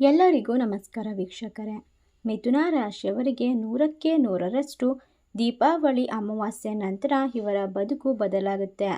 ಎಲ್ಲರಿಗೂ ನಮಸ್ಕಾರ ವೀಕ್ಷಕರೇ. ಮಿಥುನ ರಾಶಿಯವರಿಗೆ ನೂರಕ್ಕೆ ನೂರರಷ್ಟು ದೀಪಾವಳಿ ಅಮಾವಾಸ್ಯೆ ನಂತರ ಇವರ ಬದುಕು ಬದಲಾಗುತ್ತೆ.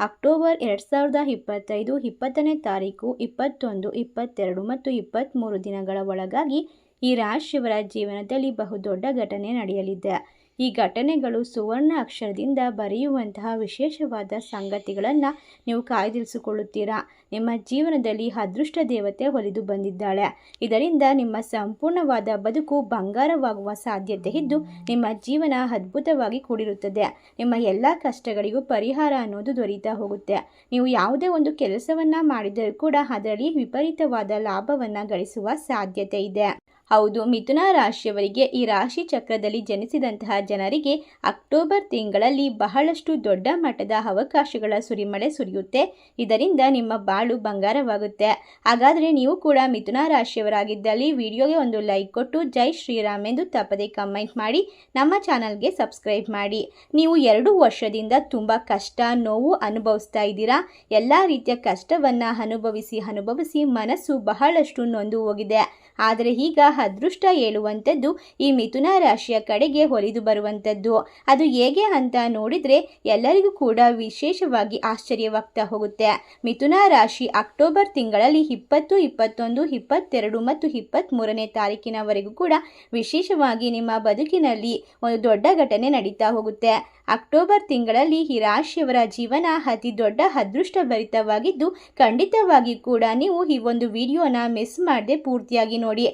ಅಕ್ಟೋಬರ್ ಎರಡು ಸಾವಿರದ ಇಪ್ಪತ್ತೈದು, ಇಪ್ಪತ್ತನೇ ತಾರೀಕು, ಇಪ್ಪತ್ತೊಂದು, ಇಪ್ಪತ್ತೆರಡು ಮತ್ತು ಇಪ್ಪತ್ತ್ಮೂರು ದಿನಗಳ ಒಳಗಾಗಿ ಈ ರಾಶಿಯವರ ಜೀವನದಲ್ಲಿ ಬಹುದೊಡ್ಡ ಘಟನೆ ನಡೆಯಲಿದೆ. ಈ ಘಟನೆಗಳು ಸುವರ್ಣ ಅಕ್ಷರದಿಂದ ಬರೆಯುವಂತಹ ವಿಶೇಷವಾದ ಸಂಗತಿಗಳನ್ನು ನೀವು ಕಾಯ್ದಿರಿಸಿಕೊಳ್ಳುತ್ತೀರಾ? ನಿಮ್ಮ ಜೀವನದಲ್ಲಿ ಅದೃಷ್ಟ ದೇವತೆ ಒಲಿದು ಬಂದಿದ್ದಾಳೆ. ಇದರಿಂದ ನಿಮ್ಮ ಸಂಪೂರ್ಣವಾದ ಬದುಕು ಬಂಗಾರವಾಗುವ ಸಾಧ್ಯತೆ ಇದ್ದು, ನಿಮ್ಮ ಜೀವನ ಅದ್ಭುತವಾಗಿ ಕೂಡಿರುತ್ತದೆ. ನಿಮ್ಮ ಎಲ್ಲ ಕಷ್ಟಗಳಿಗೂ ಪರಿಹಾರ ಅನ್ನೋದು ದೊರೀತಾ ಹೋಗುತ್ತೆ. ನೀವು ಯಾವುದೇ ಒಂದು ಕೆಲಸವನ್ನು ಮಾಡಿದರೂ ಕೂಡ ಅದರಲ್ಲಿ ವಿಪರೀತವಾದ ಲಾಭವನ್ನು ಗಳಿಸುವ ಸಾಧ್ಯತೆ ಇದೆ. ಹೌದು, ಮಿಥುನ ರಾಶಿಯವರಿಗೆ ಈ ರಾಶಿ ಚಕ್ರದಲ್ಲಿ ಜನಿಸಿದಂತಹ ಜನರಿಗೆ ಅಕ್ಟೋಬರ್ ತಿಂಗಳಲ್ಲಿ ಬಹಳಷ್ಟು ದೊಡ್ಡ ಮಟ್ಟದ ಅವಕಾಶಗಳ ಸುರಿಮಳೆ ಸುರಿಯುತ್ತೆ. ಇದರಿಂದ ನಿಮ್ಮ ಬಾಳು ಬಂಗಾರವಾಗುತ್ತೆ. ಹಾಗಾದರೆ ನೀವು ಕೂಡ ಮಿಥುನ ರಾಶಿಯವರಾಗಿದ್ದಲ್ಲಿ ವಿಡಿಯೋಗೆ ಒಂದು ಲೈಕ್ ಕೊಟ್ಟು ಜೈ ಶ್ರೀರಾಮ್ ಎಂದು ತಪ್ಪದೆ ಕಮೆಂಟ್ ಮಾಡಿ, ನಮ್ಮ ಚಾನಲ್ಗೆ ಸಬ್ಸ್ಕ್ರೈಬ್ ಮಾಡಿ. ನೀವು ಎರಡು ವರ್ಷದಿಂದ ತುಂಬ ಕಷ್ಟ, ನೋವು ಅನುಭವಿಸ್ತಾ ಇದ್ದೀರಾ? ಎಲ್ಲ ರೀತಿಯ ಕಷ್ಟವನ್ನು ಅನುಭವಿಸಿ ಅನುಭವಿಸಿ ಮನಸ್ಸು ಬಹಳಷ್ಟು ನೊಂದು ಹೋಗಿದೆ. ಆದರೆ ಈಗ ಅದೃಷ್ಟ ಹೇಳುವಂಥದ್ದು ಈ ಮಿಥುನ ರಾಶಿಯ ಕಡೆಗೆ ಹೊಲಿದು ಬರುವಂಥದ್ದು. ಅದು ಹೇಗೆ ಅಂತ ನೋಡಿದರೆ ಎಲ್ಲರಿಗೂ ಕೂಡ ವಿಶೇಷವಾಗಿ ಆಶ್ಚರ್ಯವಾಗ್ತಾ ಹೋಗುತ್ತೆ. ಮಿಥುನ ರಾಶಿ ಅಕ್ಟೋಬರ್ ತಿಂಗಳಲ್ಲಿ ಇಪ್ಪತ್ತು, ಇಪ್ಪತ್ತೊಂದು, ಇಪ್ಪತ್ತೆರಡು ಮತ್ತು ಇಪ್ಪತ್ತ್ಮೂರನೇ ತಾರೀಕಿನವರೆಗೂ ಕೂಡ ವಿಶೇಷವಾಗಿ ನಿಮ್ಮ ಬದುಕಿನಲ್ಲಿ ಒಂದು ದೊಡ್ಡ ಘಟನೆ ನಡೀತಾ ಹೋಗುತ್ತೆ. ಅಕ್ಟೋಬರ್ ತಿಂಗಳಲ್ಲಿ ಈ ರಾಶಿಯವರ ಜೀವನ ಅತಿ ದೊಡ್ಡ ಅದೃಷ್ಟ ಭರಿತವಾಗಿದ್ದು ಖಂಡಿತವಾಗಿ ಕೂಡ ನೀವು ಈ ಒಂದು ವಿಡಿಯೋನ ಮಿಸ್ ಮಾಡದೆ ಪೂರ್ತಿಯಾಗಿ ನೋಡಿ.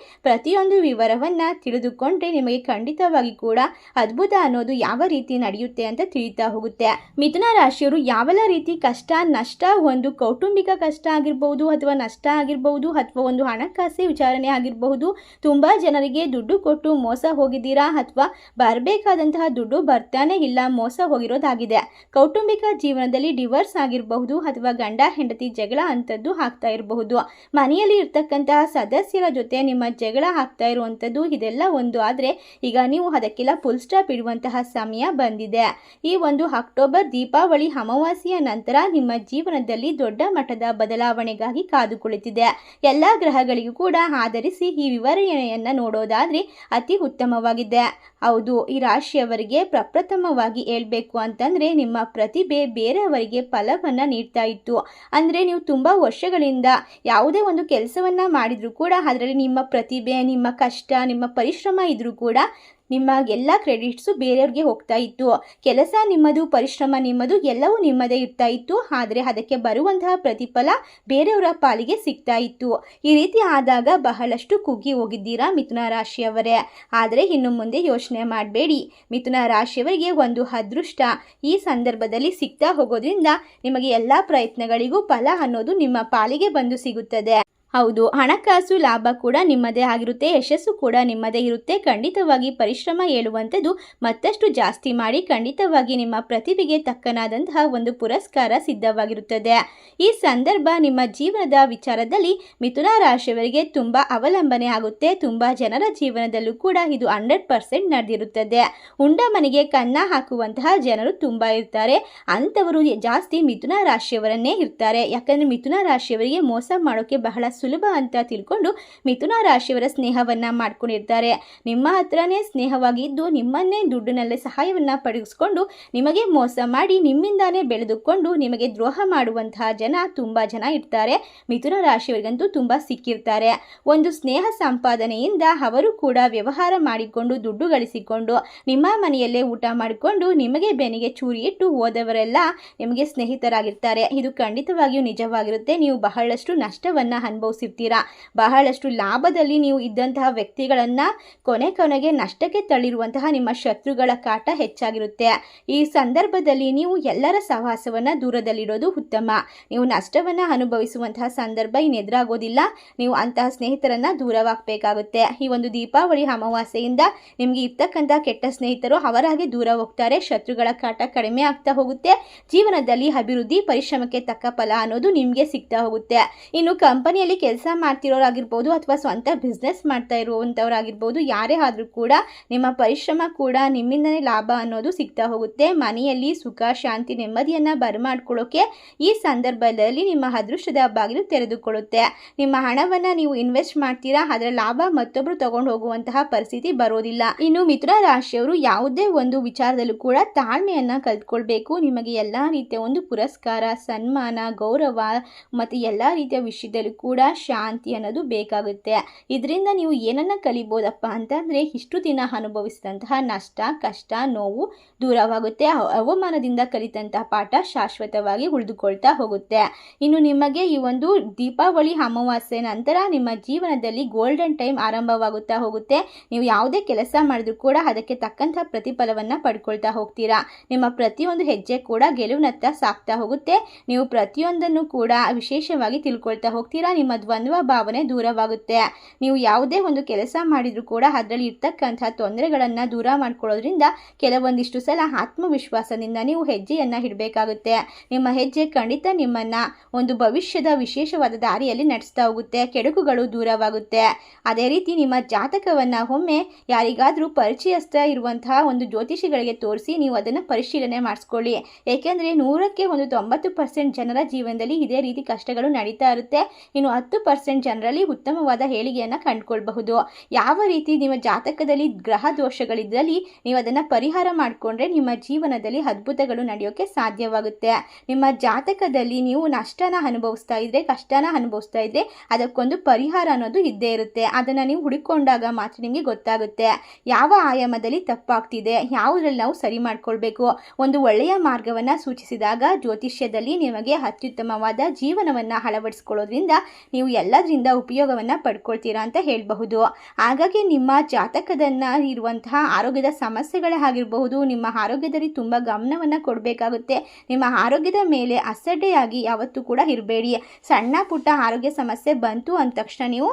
ಪ್ರತಿಯೊಂದು ವಿವರವನ್ನು ತಿಳಿದುಕೊಂಡ್ರೆ ನಿಮಗೆ ಖಂಡಿತವಾಗಿ ಕೂಡ ಅದ್ಭುತ ಅನ್ನೋದು ಯಾವ ರೀತಿ ನಡೆಯುತ್ತೆ ಅಂತ ತಿಳಿತಾ ಹೋಗುತ್ತೆ. ಮಿಥುನ ರಾಶಿಯವರು ಯಾವೆಲ್ಲ ರೀತಿ ಕಷ್ಟ, ನಷ್ಟ, ಒಂದು ಕೌಟುಂಬಿಕ ಕಷ್ಟ ಆಗಿರಬಹುದು ಅಥವಾ ನಷ್ಟ ಆಗಿರಬಹುದು ಅಥವಾ ಒಂದು ಹಣಕಾಸು ವಿಚಾರಣೆ ಆಗಿರಬಹುದು, ತುಂಬ ಜನರಿಗೆ ದುಡ್ಡು ಕೊಟ್ಟು ಮೋಸ ಹೋಗಿದ್ದೀರಾ ಅಥವಾ ಬರಬೇಕಾದಂತಹ ದುಡ್ಡು ಬರ್ತಾನೆ ಇಲ್ಲ, ಮೋಸ ಹೋಗಿರೋದಾಗಿದೆ. ಕೌಟುಂಬಿಕ ಜೀವನದಲ್ಲಿ ಡಿವೋರ್ಸ್ ಆಗಿರಬಹುದು ಅಥವಾ ಗಂಡ, ಹೆಂಡತಿ ಜಗಳ ಅಂಥದ್ದು ಆಗ್ತಾ ಇರಬಹುದು. ಮನೆಯಲ್ಲಿ ಇರ್ತಕ್ಕಂತಹ ಸದಸ್ಯರ ಜೊತೆ ನಿಮ್ಮ ಜಗಳ ಆಗ್ತಾ ಇರುವಂಥದ್ದು ಇದೆಲ್ಲ ಒಂದು. ಆದರೆ ಈಗ ನೀವು ಅದಕ್ಕೆಲ್ಲ ಫುಲ್ ಸ್ಟಾಪ್ ಇಡುವಂತಹ ಸಮಯ ಬಂದಿದೆ. ಈ ಒಂದು ಅಕ್ಟೋಬರ್ ದೀಪಾವಳಿ ಅಮಾವಾಸ್ಯೆಯ ನಂತರ ನಿಮ್ಮ ಜೀವನದಲ್ಲಿ ದೊಡ್ಡ ಮಟ್ಟದ ಬದಲಾವಣೆಗಾಗಿ ಕಾದು ಕುಳಿತಿದೆ ಎಲ್ಲ ಗ್ರಹಗಳಿಗೂ ಕೂಡ ಆಧರಿಸಿ ಈ ವಿವರಣೆಯನ್ನು ನೋಡೋದಾದರೆ ಅತಿ ಉತ್ತಮವಾಗಿದೆ. ಹೌದು, ಈ ರಾಶಿಯವರಿಗೆ ಪ್ರಪ್ರಥಮವಾಗಿ ಹೇಳಬೇಕು ಅಂತಂದರೆ ನಿಮ್ಮ ಪ್ರತಿಭೆ ಬೇರೆಯವರಿಗೆ ಫಲವನ್ನು ನೀಡ್ತಾ ಇತ್ತು. ಅಂದರೆ ನೀವು ತುಂಬ ವರ್ಷಗಳಿಂದ ಯಾವುದೇ ಒಂದು ಕೆಲಸವನ್ನು ಮಾಡಿದರೂ ಕೂಡ ಅದರಲ್ಲಿ ನಿಮ್ಮ ಪ್ರತಿಭೆ ನಿಮ್ಮ ಕಷ್ಟ, ನಿಮ್ಮ ಪರಿಶ್ರಮ ಇದ್ದರೂ ಕೂಡ ನಿಮ್ಮ ಎಲ್ಲ ಕ್ರೆಡಿಟ್ಸು ಬೇರೆಯವ್ರಿಗೆ ಹೋಗ್ತಾ ಇತ್ತು. ಕೆಲಸ ನಿಮ್ಮದು, ಪರಿಶ್ರಮ ನಿಮ್ಮದು, ಎಲ್ಲವೂ ನಿಮ್ಮದೇ ಇರ್ತಾ ಇತ್ತು. ಆದರೆ ಅದಕ್ಕೆ ಬರುವಂತಹ ಪ್ರತಿಫಲ ಬೇರೆಯವರ ಪಾಲಿಗೆ ಸಿಗ್ತಾ ಇತ್ತು. ಈ ರೀತಿ ಆದಾಗ ಬಹಳಷ್ಟು ಕುಗ್ಗಿ ಹೋಗಿದ್ದೀರಾ ಮಿಥುನ ರಾಶಿಯವರೇ? ಆದರೆ ಇನ್ನು ಮುಂದೆ ಯೋಚನೆ ಮಾಡಬೇಡಿ. ಮಿಥುನ ರಾಶಿಯವರಿಗೆ ಒಂದು ಅದೃಷ್ಟ. ಈ ಸಂದರ್ಭದಲ್ಲಿ ಸಿಗ್ತಾ ಹೋಗೋದ್ರಿಂದ ನಿಮಗೆ ಎಲ್ಲ ಪ್ರಯತ್ನಗಳಿಗೂ ಫಲ ಅನ್ನೋದು ನಿಮ್ಮ ಪಾಲಿಗೆ ಬಂದು ಸಿಗುತ್ತದೆ. ಹೌದು, ಹಣಕಾಸು ಲಾಭ ಕೂಡ ನಿಮ್ಮದೇ ಆಗಿರುತ್ತೆ, ಯಶಸ್ಸು ಕೂಡ ನಿಮ್ಮದೇ ಇರುತ್ತೆ. ಖಂಡಿತವಾಗಿ ಪರಿಶ್ರಮ ಹೇಳುವಂಥದ್ದು ಮತ್ತಷ್ಟು ಜಾಸ್ತಿ ಮಾಡಿ ಖಂಡಿತವಾಗಿ ನಿಮ್ಮ ಪ್ರತಿಭೆಗೆ ತಕ್ಕನಾದಂತಹ ಒಂದು ಪುರಸ್ಕಾರ ಸಿದ್ಧವಾಗಿರುತ್ತದೆ. ಈ ಸಂದರ್ಭ ನಿಮ್ಮ ಜೀವನದ ವಿಚಾರದಲ್ಲಿ ಮಿಥುನ ರಾಶಿಯವರಿಗೆ ತುಂಬ ಅವಲಂಬನೆ ಆಗುತ್ತೆ. ತುಂಬ ಜನರ ಜೀವನದಲ್ಲೂ ಕೂಡ ಇದು ಹಂಡ್ರೆಡ್ ಪರ್ಸೆಂಟ್ ನಡೆದಿರುತ್ತದೆ. ಉಂಡ ಮನೆಗೆ ಕನ್ನ ಹಾಕುವಂತಹ ಜನರು ತುಂಬ ಇರ್ತಾರೆ. ಅಂಥವರು ಜಾಸ್ತಿ ಮಿಥುನ ರಾಶಿಯವರನ್ನೇ ಇರ್ತಾರೆ. ಯಾಕಂದರೆ ಮಿಥುನ ರಾಶಿಯವರಿಗೆ ಮೋಸ ಮಾಡೋಕ್ಕೆ ಬಹಳ ಸುಲಭ ಅಂತ ತಿಳ್ಕೊಂಡು ಮಿಥುನ ರಾಶಿಯವರ ಸ್ನೇಹವನ್ನು ಮಾಡ್ಕೊಂಡಿರ್ತಾರೆ. ನಿಮ್ಮ ಹತ್ರನೇ ಸ್ನೇಹವಾಗಿದ್ದು ನಿಮ್ಮನ್ನೇ ದುಡ್ಡಿನಲ್ಲೇ ಸಹಾಯವನ್ನು ಪಡೆಸ್ಕೊಂಡು ನಿಮಗೆ ಮೋಸ ಮಾಡಿ ನಿಮ್ಮಿಂದಾನೇ ಬೆಳೆದುಕೊಂಡು ನಿಮಗೆ ದ್ರೋಹ ಮಾಡುವಂತಹ ಜನ ತುಂಬ ಜನ ಇರ್ತಾರೆ. ಮಿಥುನ ರಾಶಿಯವರಿಗಂತೂ ತುಂಬ ಸಿಕ್ಕಿರ್ತಾರೆ. ಒಂದು ಸ್ನೇಹ ಸಂಪಾದನೆಯಿಂದ ಅವರು ಕೂಡ ವ್ಯವಹಾರ ಮಾಡಿಕೊಂಡು ದುಡ್ಡು ಗಳಿಸಿಕೊಂಡು ನಿಮ್ಮ ಮನೆಯಲ್ಲೇ ಊಟ ಮಾಡಿಕೊಂಡು ನಿಮಗೆ ಬೆನಿಗೆ ಚೂರಿ ಇಟ್ಟು ಹೋದವರೆಲ್ಲ ನಿಮಗೆ ಸ್ನೇಹಿತರಾಗಿರ್ತಾರೆ. ಇದು ಖಂಡಿತವಾಗಿಯೂ ನಿಜವಾಗಿರುತ್ತೆ. ನೀವು ಬಹಳಷ್ಟು ನಷ್ಟವನ್ನು ಅನುಭವಿಸಿರ್ತೀರಾ ಬಹಳಷ್ಟು ಲಾಭದಲ್ಲಿ ನೀವು ಇದ್ದಂತಹ ವ್ಯಕ್ತಿಗಳನ್ನು ಕೊನೆ ಕೊನೆಗೆ ನಷ್ಟಕ್ಕೆ ತಳ್ಳಿರುವಂತಹ ನಿಮ್ಮ ಶತ್ರುಗಳ ಕಾಟ ಹೆಚ್ಚಾಗಿರುತ್ತೆ. ಈ ಸಂದರ್ಭದಲ್ಲಿ ನೀವು ಎಲ್ಲರ ಸಹವಾಸವನ್ನು ದೂರದಲ್ಲಿಡೋದು ಉತ್ತಮ. ನೀವು ನಷ್ಟವನ್ನು ಅನುಭವಿಸುವಂತಹ ಸಂದರ್ಭ ಇನ್ನೆದುರಾಗೋದಿಲ್ಲ. ನೀವು ಅಂತಹ ಸ್ನೇಹಿತರನ್ನು ದೂರವಾಗಬೇಕಾಗುತ್ತೆ. ಈ ಒಂದು ದೀಪಾವಳಿ ಅಮಾವಾಸ್ಯೆಯಿಂದ ನಿಮಗೆ ಇರ್ತಕ್ಕಂಥ ಕೆಟ್ಟ ಸ್ನೇಹಿತರು ಅವರಾಗಿ ದೂರ ಹೋಗ್ತಾರೆ. ಶತ್ರುಗಳ ಕಾಟ ಕಡಿಮೆ ಆಗ್ತಾ ಹೋಗುತ್ತೆ. ಜೀವನದಲ್ಲಿ ಅಭಿವೃದ್ಧಿ, ಪರಿಶ್ರಮಕ್ಕೆ ತಕ್ಕ ಫಲ ಅನ್ನೋದು ನಿಮಗೆ ಸಿಗ್ತಾ ಹೋಗುತ್ತೆ. ಇನ್ನು ಕಂಪನಿಯಲ್ಲಿ ಕೆಲಸ ಮಾಡ್ತಿರೋರಾಗಿರ್ಬೋದು ಅಥವಾ ಸ್ವಂತ ಬಿಸ್ನೆಸ್ ಮಾಡ್ತಾ ಇರುವಂಥವ್ರಾಗಿರ್ಬೋದು, ಯಾರೇ ಆದರೂ ಕೂಡ ನಿಮ್ಮ ಪರಿಶ್ರಮ ಕೂಡ ನಿಮ್ಮಿಂದನೇ ಲಾಭ ಅನ್ನೋದು ಸಿಗ್ತಾ ಹೋಗುತ್ತೆ. ಮನೆಯಲ್ಲಿ ಸುಖ, ಶಾಂತಿ, ನೆಮ್ಮದಿಯನ್ನು ಬರಮಾಡ್ಕೊಳ್ಳೋಕೆ ಈ ಸಂದರ್ಭದಲ್ಲಿ ನಿಮ್ಮ ಅದೃಷ್ಟದ ಬಾಗಿಲು ತೆರೆದುಕೊಳ್ಳುತ್ತೆ. ನಿಮ್ಮ ಹಣವನ್ನು ನೀವು ಇನ್ವೆಸ್ಟ್ ಮಾಡ್ತೀರಾ, ಅದರ ಲಾಭ ಮತ್ತೊಬ್ಬರು ತಗೊಂಡು ಹೋಗುವಂತಹ ಪರಿಸ್ಥಿತಿ ಬರೋದಿಲ್ಲ. ಇನ್ನು ಮಿಥುನ ರಾಶಿಯವರು ಯಾವುದೇ ಒಂದು ವಿಚಾರದಲ್ಲೂ ಕೂಡ ತಾಳ್ಮೆಯನ್ನು ಕಲ್ತ್ಕೊಳ್ಬೇಕು. ನಿಮಗೆ ಎಲ್ಲ ರೀತಿಯ ಒಂದು ಪುರಸ್ಕಾರ, ಸನ್ಮಾನ, ಗೌರವ ಮತ್ತು ಎಲ್ಲ ರೀತಿಯ ವಿಷಯದಲ್ಲೂ ಕೂಡ ಶಾಂತಿ ಅನ್ನೋದು ಬೇಕಾಗುತ್ತೆ. ಇದರಿಂದ ನೀವು ಏನನ್ನ ಕಲಿಬೋದಪ್ಪ ಅಂತಂದರೆ ಇಷ್ಟು ದಿನ ಅನುಭವಿಸಿದಂತಹ ನಷ್ಟ, ಕಷ್ಟ, ನೋವು ದೂರವಾಗುತ್ತೆ. ಅವ- ಅವಮಾನದಿಂದ ಕಲಿತಂತಹ ಪಾಠ ಶಾಶ್ವತವಾಗಿ ಉಳಿದುಕೊಳ್ತಾ ಹೋಗುತ್ತೆ. ಇನ್ನು ನಿಮಗೆ ಈ ಒಂದು ದೀಪಾವಳಿ ಅಮಾವಾಸ್ಯೆ ನಂತರ ನಿಮ್ಮ ಜೀವನದಲ್ಲಿ ಗೋಲ್ಡನ್ ಟೈಮ್ ಆರಂಭವಾಗುತ್ತಾ ಹೋಗುತ್ತೆ. ನೀವು ಯಾವುದೇ ಕೆಲಸ ಮಾಡಿದ್ರು ಕೂಡ ಅದಕ್ಕೆ ತಕ್ಕಂಥ ಪ್ರತಿಫಲವನ್ನು ಪಡ್ಕೊಳ್ತಾ ಹೋಗ್ತೀರಾ. ನಿಮ್ಮ ಪ್ರತಿಯೊಂದು ಹೆಜ್ಜೆ ಕೂಡ ಗೆಲುವಿನತ್ತ ಸಾಕ್ತಾ ಹೋಗುತ್ತೆ. ನೀವು ಪ್ರತಿಯೊಂದನ್ನು ಕೂಡ ವಿಶೇಷವಾಗಿ ತಿಳ್ಕೊಳ್ತಾ ಹೋಗ್ತೀರಾ. ನಿಮ್ಮ ದ್ವಂದ್ವ ಭಾವನೆ ದೂರವಾಗುತ್ತೆ. ನೀವು ಯಾವುದೇ ಒಂದು ಕೆಲಸ ಮಾಡಿದರೂ ಕೂಡ ಅದರಲ್ಲಿ ಇರ್ತಕ್ಕಂಥ ತೊಂದರೆಗಳನ್ನು ದೂರ ಮಾಡ್ಕೊಳ್ಳೋದ್ರಿಂದ ಕೆಲವೊಂದಿಷ್ಟು ಸಲ ಆತ್ಮವಿಶ್ವಾಸದಿಂದ ನೀವು ಹೆಜ್ಜೆಯನ್ನು ಇಡಬೇಕಾಗುತ್ತೆ. ನಿಮ್ಮ ಹೆಜ್ಜೆ ಖಂಡಿತ ನಿಮ್ಮನ್ನ ಒಂದು ಭವಿಷ್ಯದ ವಿಶೇಷವಾದ ದಾರಿಯಲ್ಲಿ ನಡೆಸ್ತಾ ಹೋಗುತ್ತೆ. ಕೆಡುಕುಗಳು ದೂರವಾಗುತ್ತೆ. ಅದೇ ರೀತಿ ನಿಮ್ಮ ಜಾತಕವನ್ನು ಒಮ್ಮೆ ಯಾರಿಗಾದರೂ ಪರಿಚಯಸ್ಥ ಇರುವಂತಹ ಒಂದು ಜ್ಯೋತಿಷಿಗಳಿಗೆ ತೋರಿಸಿ ನೀವು ಅದನ್ನು ಪರಿಶೀಲನೆ ಮಾಡಿಸ್ಕೊಳ್ಳಿ. ಏಕೆಂದರೆ ನೂರಕ್ಕೆ ಒಂದು ತೊಂಬತ್ತು ಪರ್ಸೆಂಟ್ ಜನರ ಜೀವನದಲ್ಲಿ ಇದೇ ರೀತಿ ಕಷ್ಟಗಳು ನಡೀತಾ ಇರುತ್ತೆ. ಇನ್ನು ಹತ್ತು ಪರ್ಸೆಂಟ್ ಜನರಲ್ಲಿ ಉತ್ತಮವಾದ ಹೇಳಿಗೆಯನ್ನು ಕಂಡುಕೊಳ್ಬಹುದು. ಯಾವ ರೀತಿ ನಿಮ್ಮ ಜಾತಕದಲ್ಲಿ ಗ್ರಹ ದೋಷಗಳಿದ್ದಲ್ಲಿ ನೀವು ಅದನ್ನು ಪರಿಹಾರ ಮಾಡಿಕೊಂಡ್ರೆ ನಿಮ್ಮ ಜೀವನದಲ್ಲಿ ಅದ್ಭುತಗಳು ನಡೆಯೋಕ್ಕೆ ಸಾಧ್ಯವಾಗುತ್ತೆ. ನಿಮ್ಮ ಜಾತಕದಲ್ಲಿ ನೀವು ನಷ್ಟನ ಅನುಭವಿಸ್ತಾ ಇದ್ರೆ, ಕಷ್ಟನ ಅನುಭವಿಸ್ತಾ ಇದ್ರೆ ಅದಕ್ಕೊಂದು ಪರಿಹಾರ ಅನ್ನೋದು ಇದ್ದೇ ಇರುತ್ತೆ. ಅದನ್ನು ನೀವು ಹುಡುಕೊಂಡಾಗ ಮಾತ್ರ ನಿಮಗೆ ಗೊತ್ತಾಗುತ್ತೆ. ಯಾವ ಆಯಾಮದಲ್ಲಿ ತಪ್ಪಾಗ್ತಿದೆ, ಯಾವುದ್ರಲ್ಲಿ ನಾವು ಸರಿ ಮಾಡ್ಕೊಳ್ಬೇಕು? ಒಂದು ಒಳ್ಳೆಯ ಮಾರ್ಗವನ್ನು ಸೂಚಿಸಿದಾಗ ಜ್ಯೋತಿಷ್ಯದಲ್ಲಿ ನಿಮಗೆ ಅತ್ಯುತ್ತಮವಾದ ಜೀವನವನ್ನು ಅಳವಡಿಸ್ಕೊಳ್ಳೋದ್ರಿಂದ ನೀವು ಎಲ್ಲದರಿಂದ ಉಪಯೋಗವನ್ನು ಪಡ್ಕೊಳ್ತೀರಾ ಅಂತ ಹೇಳಬಹುದು. ಹಾಗಾಗಿ ನಿಮ್ಮ ಜಾತಕದನ್ನ ಇರುವಂತಹ ಆರೋಗ್ಯದ ಸಮಸ್ಯೆಗಳೇ ಆಗಿರಬಹುದು, ನಿಮ್ಮ ಆರೋಗ್ಯದಲ್ಲಿ ತುಂಬ ಗಮನವನ್ನು ಕೊಡಬೇಕಾಗುತ್ತೆ. ನಿಮ್ಮ ಆರೋಗ್ಯದ ಮೇಲೆ ಅಸಡ್ಡೆಯಾಗಿ ಯಾವತ್ತೂ ಕೂಡ ಇರಬೇಡಿ. ಸಣ್ಣ ಪುಟ್ಟ ಆರೋಗ್ಯ ಸಮಸ್ಯೆ ಬಂತು ಅಂದ ತಕ್ಷಣ ನೀವು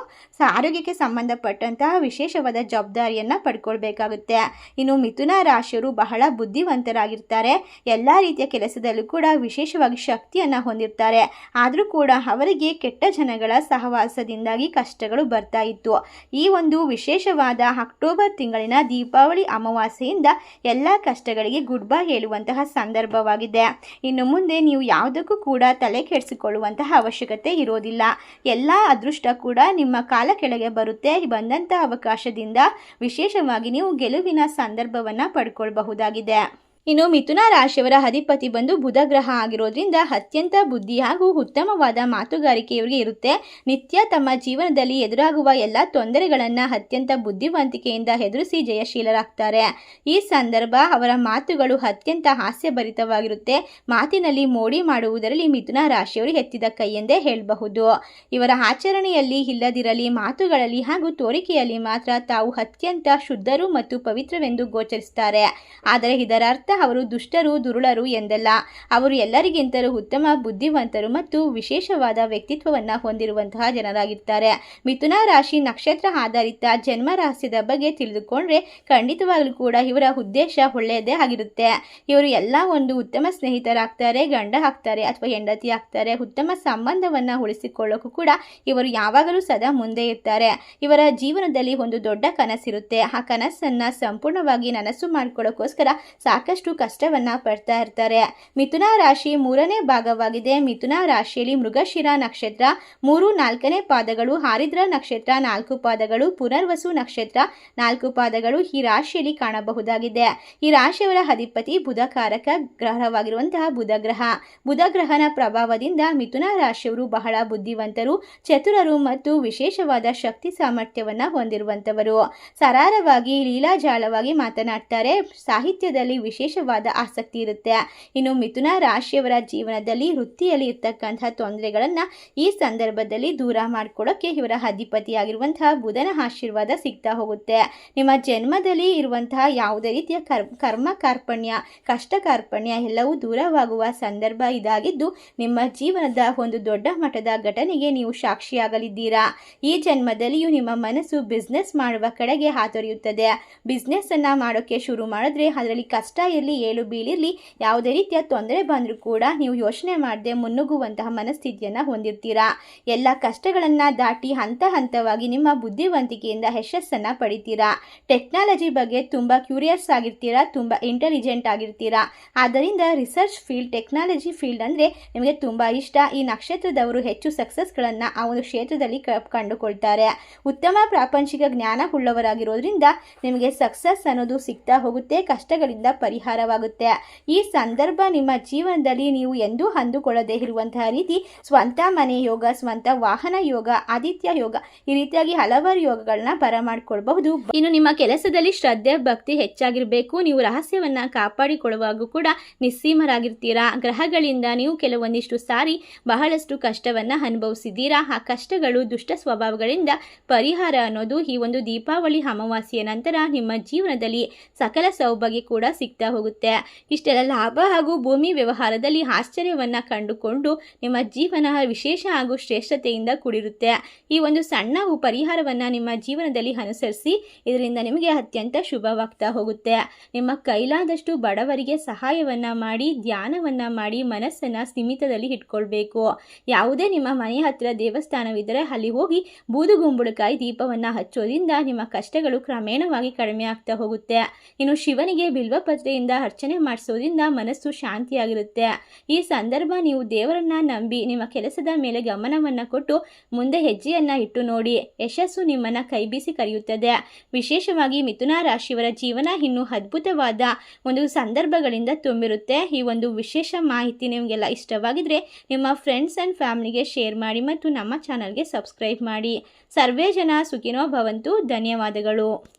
ಆರೋಗ್ಯಕ್ಕೆ ಸಂಬಂಧಪಟ್ಟಂತಹ ವಿಶೇಷವಾದ ಜವಾಬ್ದಾರಿಯನ್ನು ಪಡ್ಕೊಳ್ಬೇಕಾಗುತ್ತೆ. ಇನ್ನು ಮಿಥುನ ರಾಶಿಯವರು ಬಹಳ ಬುದ್ಧಿವಂತರಾಗಿರ್ತಾರೆ. ಎಲ್ಲ ರೀತಿಯ ಕೆಲಸದಲ್ಲೂ ಕೂಡ ವಿಶೇಷವಾಗಿ ಶಕ್ತಿಯನ್ನು ಹೊಂದಿರ್ತಾರೆ. ಆದರೂ ಕೂಡ ಅವರಿಗೆ ಕೆಟ್ಟ ಜನಗಳ ಸಹವಾಸದಿಂದಾಗಿ ಕಷ್ಟಗಳು ಬರ್ತಾ ಇತ್ತು. ಈ ಒಂದು ವಿಶೇಷವಾದ ಅಕ್ಟೋಬರ್ ತಿಂಗಳಿನ ದೀಪಾವಳಿ ಅಮಾವಾಸ್ಯೆಯಿಂದ ಎಲ್ಲ ಕಷ್ಟಗಳಿಗೆ ಗುಡ್ ಬೈ ಹೇಳುವಂತಹ ಸಂದರ್ಭವಾಗಿದೆ. ಇನ್ನು ಮುಂದೆ ನೀವು ಯಾವುದಕ್ಕೂ ಕೂಡ ತಲೆ ಕೆಡಿಸಿಕೊಳ್ಳುವಂತಹ ಅವಶ್ಯಕತೆ ಇರೋದಿಲ್ಲ. ಎಲ್ಲ ಅದೃಷ್ಟ ಕೂಡ ನಿಮ್ಮ ಕಾಲ ಕೆಳಗೆ ಬರುತ್ತೆ. ಬಂದಂತಹ ಅವಕಾಶದಿಂದ ವಿಶೇಷವಾಗಿ ನೀವು ಗೆಲುವಿನ ಸಂದರ್ಭವನ್ನು ಪಡ್ಕೊಳ್ಬಹುದಾಗಿದೆ. ಇನ್ನು ಮಿಥುನ ರಾಶಿಯವರ ಅಧಿಪತಿ ಬಂದು ಬುಧ ಗ್ರಹ ಆಗಿರೋದ್ರಿಂದ ಅತ್ಯಂತ ಬುದ್ಧಿ ಹಾಗೂ ಉತ್ತಮವಾದ ಮಾತುಗಾರಿಕೆ ಇವರಿಗೆ ಇರುತ್ತೆ. ನಿತ್ಯ ತಮ್ಮ ಜೀವನದಲ್ಲಿ ಎದುರಾಗುವ ಎಲ್ಲ ತೊಂದರೆಗಳನ್ನು ಅತ್ಯಂತ ಬುದ್ಧಿವಂತಿಕೆಯಿಂದ ಎದುರಿಸಿ ಜಯಶೀಲರಾಗ್ತಾರೆ. ಈ ಸಂದರ್ಭ ಅವರ ಮಾತುಗಳು ಅತ್ಯಂತ ಹಾಸ್ಯಭರಿತವಾಗಿರುತ್ತೆ. ಮಾತಿನಲ್ಲಿ ಮೋಡಿ ಮಾಡುವುದರಲ್ಲಿ ಮಿಥುನ ರಾಶಿಯವರು ಎತ್ತಿದ ಕೈ ಎಂದೇ ಹೇಳಬಹುದು. ಇವರ ಆಚರಣೆಯಲ್ಲಿ ಇಲ್ಲದಿರಲಿ, ಮಾತುಗಳಲ್ಲಿ ಹಾಗೂ ತೋರಿಕೆಯಲ್ಲಿ ಮಾತ್ರ ತಾವು ಅತ್ಯಂತ ಶುದ್ಧರು ಮತ್ತು ಪವಿತ್ರವೆಂದು ಗೋಚರಿಸುತ್ತಾರೆ. ಆದರೆ ಇದರ ಅರ್ಥ ಅವರು ದುಷ್ಟರು, ದುರುಳರು ಎಂದಲ್ಲ. ಅವರು ಎಲ್ಲರಿಗಿಂತಲೂ ಉತ್ತಮ, ಬುದ್ಧಿವಂತರು ಮತ್ತು ವಿಶೇಷವಾದ ವ್ಯಕ್ತಿತ್ವವನ್ನು ಹೊಂದಿರುವಂತಹ ಜನರಾಗಿರ್ತಾರೆ. ಮಿಥುನ ರಾಶಿ ನಕ್ಷತ್ರ ಆಧಾರಿತ ಜನ್ಮ ರಹಸ್ಯದ ಬಗ್ಗೆ ತಿಳಿದುಕೊಂಡ್ರೆ ಖಂಡಿತವಾಗಲೂ ಕೂಡ ಇವರ ಉದ್ದೇಶ ಒಳ್ಳೆಯದೇ ಆಗಿರುತ್ತೆ. ಇವರು ಎಲ್ಲ ಒಂದು ಉತ್ತಮ ಸ್ನೇಹಿತರಾಗ್ತಾರೆ, ಗಂಡ ಆಗ್ತಾರೆ ಅಥವಾ ಹೆಂಡತಿ ಆಗ್ತಾರೆ. ಉತ್ತಮ ಸಂಬಂಧವನ್ನು ಉಳಿಸಿಕೊಳ್ಳೋಕ್ಕೂ ಕೂಡ ಇವರು ಯಾವಾಗಲೂ ಸದಾ ಮುಂದೆ ಇರ್ತಾರೆ. ಇವರ ಜೀವನದಲ್ಲಿ ಒಂದು ದೊಡ್ಡ ಕನಸಿರುತ್ತೆ. ಆ ಕನಸನ್ನು ಸಂಪೂರ್ಣವಾಗಿ ನನಸು ಮಾಡಿಕೊಳ್ಳೋಕ್ಕೋಸ್ಕರ ಸಾಕಷ್ಟು ಕಷ್ಟವನ್ನು ಪಡ್ತಾ ಇರ್ತಾರೆ. ಮಿಥುನ ರಾಶಿ ಮೂರನೇ ಭಾಗವಾಗಿದೆ. ಮಿಥುನ ರಾಶಿಯಲ್ಲಿ ಮೃಗಶಿರ ನಕ್ಷತ್ರ ಮೂರು ನಾಲ್ಕನೇ ಪಾದಗಳು, ಹಾರಿದ್ರ ನಕ್ಷತ್ರ ನಾಲ್ಕು ಪಾದಗಳು, ಪುನರ್ವಸು ನಕ್ಷತ್ರ ನಾಲ್ಕು ಪಾದಗಳು ಈ ರಾಶಿಯಲ್ಲಿ ಕಾಣಬಹುದಾಗಿದೆ. ಈ ರಾಶಿಯವರ ಅಧಿಪತಿ ಬುಧಕಾರಕ ಗ್ರಹವಾಗಿರುವಂತಹ ಬುಧ ಗ್ರಹ. ಬುಧ ಗ್ರಹನ ಪ್ರಭಾವದಿಂದ ಮಿಥುನ ರಾಶಿಯವರು ಬಹಳ ಬುದ್ಧಿವಂತರು, ಚತುರರು ಮತ್ತು ವಿಶೇಷವಾದ ಶಕ್ತಿ ಸಾಮರ್ಥ್ಯವನ್ನು ಹೊಂದಿರುವಂತವರು. ಸರಾರವಾಗಿ, ಲೀಲಾಜಾಲವಾಗಿ ಮಾತನಾಡ್ತಾರೆ. ಸಾಹಿತ್ಯದಲ್ಲಿ ವಿಶೇಷವಾದ ಆಸಕ್ತಿ ಇರುತ್ತೆ. ಇನ್ನು ಮಿಥುನ ರಾಶಿಯವರ ಜೀವನದಲ್ಲಿ ವೃತ್ತಿಯಲ್ಲಿ ಇರ್ತಕ್ಕಂಥ ತೊಂದರೆಗಳನ್ನು ಈ ಸಂದರ್ಭದಲ್ಲಿ ದೂರ ಮಾಡಿಕೊಡೋಕ್ಕೆ ಇವರ ಅಧಿಪತಿಯಾಗಿರುವಂತಹ ಬುಧನ ಆಶೀರ್ವಾದ ಸಿಗ್ತಾ ಹೋಗುತ್ತೆ. ನಿಮ್ಮ ಜನ್ಮದಲ್ಲಿ ಇರುವಂತಹ ಯಾವುದೇ ರೀತಿಯ ಕರ್, ಕರ್ಮ ಕಾರ್ಪಣ್ಯ, ಕಷ್ಟ ಕಾರ್ಪಣ್ಯ ಎಲ್ಲವೂ ದೂರವಾಗುವ ಸಂದರ್ಭ ಇದಾಗಿದ್ದು, ನಿಮ್ಮ ಜೀವನದ ಒಂದು ದೊಡ್ಡ ಮಟ್ಟದ ಘಟನೆಗೆ ನೀವು ಸಾಕ್ಷಿಯಾಗಲಿದ್ದೀರಾ? ಈ ಜನ್ಮದಲ್ಲಿಯೂ ನಿಮ್ಮ ಮನಸ್ಸು ಬಿಸ್ನೆಸ್ ಮಾಡುವ ಕಡೆಗೆ ಹಾತೊರೆಯುತ್ತದೆ. ಬಿಸ್ನೆಸ್ ಅನ್ನ ಮಾಡೋಕೆ ಶುರು ಮಾಡಿದ್ರೆ ಅದರಲ್ಲಿ ಕಷ್ಟ ಇರಲಿ ಏಳು ಬೀಳಿರಲಿ, ಯಾವುದೇ ರೀತಿಯ ತೊಂದರೆ ಬಂದರೂ ಕೂಡ ನೀವು ಯೋಚನೆ ಮಾಡದೆ ಮುನ್ನುಗ್ಗುವಂತಹ ಮನಸ್ಥಿತಿಯನ್ನು ಹೊಂದಿರ್ತೀರಾ? ಎಲ್ಲ ಕಷ್ಟಗಳನ್ನು ದಾಟಿ ಹಂತ ಹಂತವಾಗಿ ನಿಮ್ಮ ಬುದ್ಧಿವಂತಿಕೆಯಿಂದ ಯಶಸ್ಸನ್ನು ಪಡಿತೀರಾ? ಟೆಕ್ನಾಲಜಿ ಬಗ್ಗೆ ತುಂಬ ಕ್ಯೂರಿಯಸ್ ಆಗಿರ್ತೀರಾ? ತುಂಬ ಇಂಟೆಲಿಜೆಂಟ್ ಆಗಿರ್ತೀರಾ? ಆದ್ದರಿಂದ ರಿಸರ್ಚ್ ಫೀಲ್ಡ್, ಟೆಕ್ನಾಲಜಿ ಫೀಲ್ಡ್ ಅಂದರೆ ನಿಮಗೆ ತುಂಬ ಇಷ್ಟ. ಈ ನಕ್ಷತ್ರದವರು ಹೆಚ್ಚು ಸಕ್ಸಸ್ಗಳನ್ನು ಆ ಒಂದು ಕ್ಷೇತ್ರದಲ್ಲಿ ಕಂಡುಕೊಳ್ತಾರೆ. ಉತ್ತಮ ಪ್ರಾಪಂಚಿಕ ಜ್ಞಾನ ಉಳ್ಳವರಾಗಿರೋದ್ರಿಂದ ನಿಮಗೆ ಸಕ್ಸಸ್ ಅನ್ನೋದು ಸಿಗ್ತಾ ಹೋಗುತ್ತೆ. ಕಷ್ಟಗಳಿಂದ ಪರಿಹಾರವಾಗುತ್ತೆ. ಈ ಸಂದರ್ಭ ನಿಮ್ಮ ಜೀವನದಲ್ಲಿ ನೀವು ಎಂದೂ ಅಂದುಕೊಳ್ಳದೆ ಇರುವಂತಹ ರೀತಿ ಸ್ವಂತ ಮನೆ ಯೋಗ, ಸ್ವಂತ ವಾಹನ ಯೋಗ, ಆದಿತ್ಯ ಯೋಗ ಈ ರೀತಿಯಾಗಿ ಹಲವಾರು ಯೋಗಗಳನ್ನ ಬರಮಾಡ್ಕೊಳ್ಬಹುದು. ಇನ್ನು ನಿಮ್ಮ ಕೆಲಸದಲ್ಲಿ ಶ್ರದ್ಧೆ, ಭಕ್ತಿ ಹೆಚ್ಚಾಗಿರಬೇಕು. ನೀವು ರಹಸ್ಯವನ್ನ ಕಾಪಾಡಿಕೊಳ್ಳುವಾಗೂ ಕೂಡ ನಿಸ್ಸೀಮರಾಗಿರ್ತೀರಾ. ಗ್ರಹಗಳಿಂದ ನೀವು ಕೆಲವೊಂದಿಷ್ಟು ಸಾರಿ ಬಹಳಷ್ಟು ಕಷ್ಟವನ್ನ ಅನುಭವಿಸಿದ್ದೀರಾ. ಆ ಕಷ್ಟಗಳು, ದುಷ್ಟ ಸ್ವಭಾವಗಳಿಂದ ಪರಿಹಾರ ಅನ್ನೋದು ಈ ಒಂದು ದೀಪಾವಳಿ ಅಮಾವಾಸ್ಯೆಯ ನಂತರ ನಿಮ್ಮ ಜೀವನದಲ್ಲಿ ಸಕಲ ಸೌಭಾಗ್ಯ ಕೂಡ ಸಿಗ್ತಾ ಹೋಗುತ್ತೆ. ಇಷ್ಟೆಲ್ಲ ಲಾಭ ಹಾಗೂ ಭೂಮಿ ವ್ಯವಹಾರದಲ್ಲಿ ಆಶ್ಚರ್ಯವನ್ನ ಕಂಡುಕೊಂಡು ನಿಮ್ಮ ಜೀವನ ವಿಶೇಷ ಹಾಗೂ ಶ್ರೇಷ್ಠತೆಯಿಂದ ಕೂಡಿರುತ್ತೆ. ಈ ಒಂದು ಸಣ್ಣ ಪರಿಹಾರವನ್ನ ನಿಮ್ಮ ಜೀವನದಲ್ಲಿ ಅನುಸರಿಸಿ ಇದರಿಂದ ನಿಮಗೆ ಅತ್ಯಂತ ಶುಭವಾಗ್ತಾ ಹೋಗುತ್ತೆ. ನಿಮ್ಮ ಕೈಲಾದಷ್ಟು ಬಡವರಿಗೆ ಸಹಾಯವನ್ನ ಮಾಡಿ, ಧ್ಯಾನವನ್ನ ಮಾಡಿ, ಮನಸ್ಸನ್ನ ಸೀಮಿತದಲ್ಲಿ ಇಟ್ಕೊಳ್ಬೇಕು. ಯಾವುದೇ ನಿಮ್ಮ ಮನೆ ಹತ್ತಿರ ದೇವಸ್ಥಾನವಿದ್ದರೆ ಅಲ್ಲಿ ಹೋಗಿ ಬೂದುಗುಂಬುಳಕಾಯಿ ದೀಪವನ್ನ ಹಚ್ಚೋದ್ರಿಂದ ನಿಮ್ಮ ಕಷ್ಟಗಳು ಕ್ರಮೇಣವಾಗಿ ಕಡಿಮೆ ಆಗ್ತಾ ಹೋಗುತ್ತೆ. ಇನ್ನು ಶಿವನಿಗೆ ಬಿಲ್ವಪತ್ರೆಯಿಂದ ಅರ್ಚನೆ ಮಾಡಿಸೋದ್ರಿಂದ ಮನಸ್ಸು ಶಾಂತಿಯಾಗಿರುತ್ತೆ. ಈ ಸಂದರ್ಭ ನೀವು ದೇವರನ್ನ ನಂಬಿ ನಿಮ್ಮ ಕೆಲಸದ ಮೇಲೆ ಗಮನವನ್ನು ಕೊಟ್ಟು ಮುಂದೆ ಹೆಜ್ಜೆಯನ್ನ ಇಟ್ಟು ನೋಡಿ. ಯಶಸ್ಸು ನಿಮ್ಮನ್ನ ಕೈಬೀಸಿ ಕರೆಯುತ್ತದೆ. ವಿಶೇಷವಾಗಿ ಮಿಥುನ ರಾಶಿಯವರ ಜೀವನ ಇನ್ನೂ ಅದ್ಭುತವಾದ ಒಂದು ಸಂದರ್ಭಗಳಿಂದ ತುಂಬಿರುತ್ತೆ. ಈ ಒಂದು ವಿಶೇಷ ಮಾಹಿತಿ ನಿಮಗೆಲ್ಲ ಇಷ್ಟವಾಗಿದ್ರೆ ನಿಮ್ಮ ಫ್ರೆಂಡ್ಸ್ ಆ್ಯಂಡ್ ಫ್ಯಾಮಿಲಿಗೆ ಶೇರ್ ಮಾಡಿ ಮತ್ತು ನಮ್ಮ ಚಾನಲ್ಗೆ ಸಬ್ಸ್ಕ್ರೈಬ್ ಮಾಡಿ. ಸರ್ವೇ ಜನ ಸುಖಿನೋ ಭವಂತು. ಧನ್ಯವಾದಗಳು.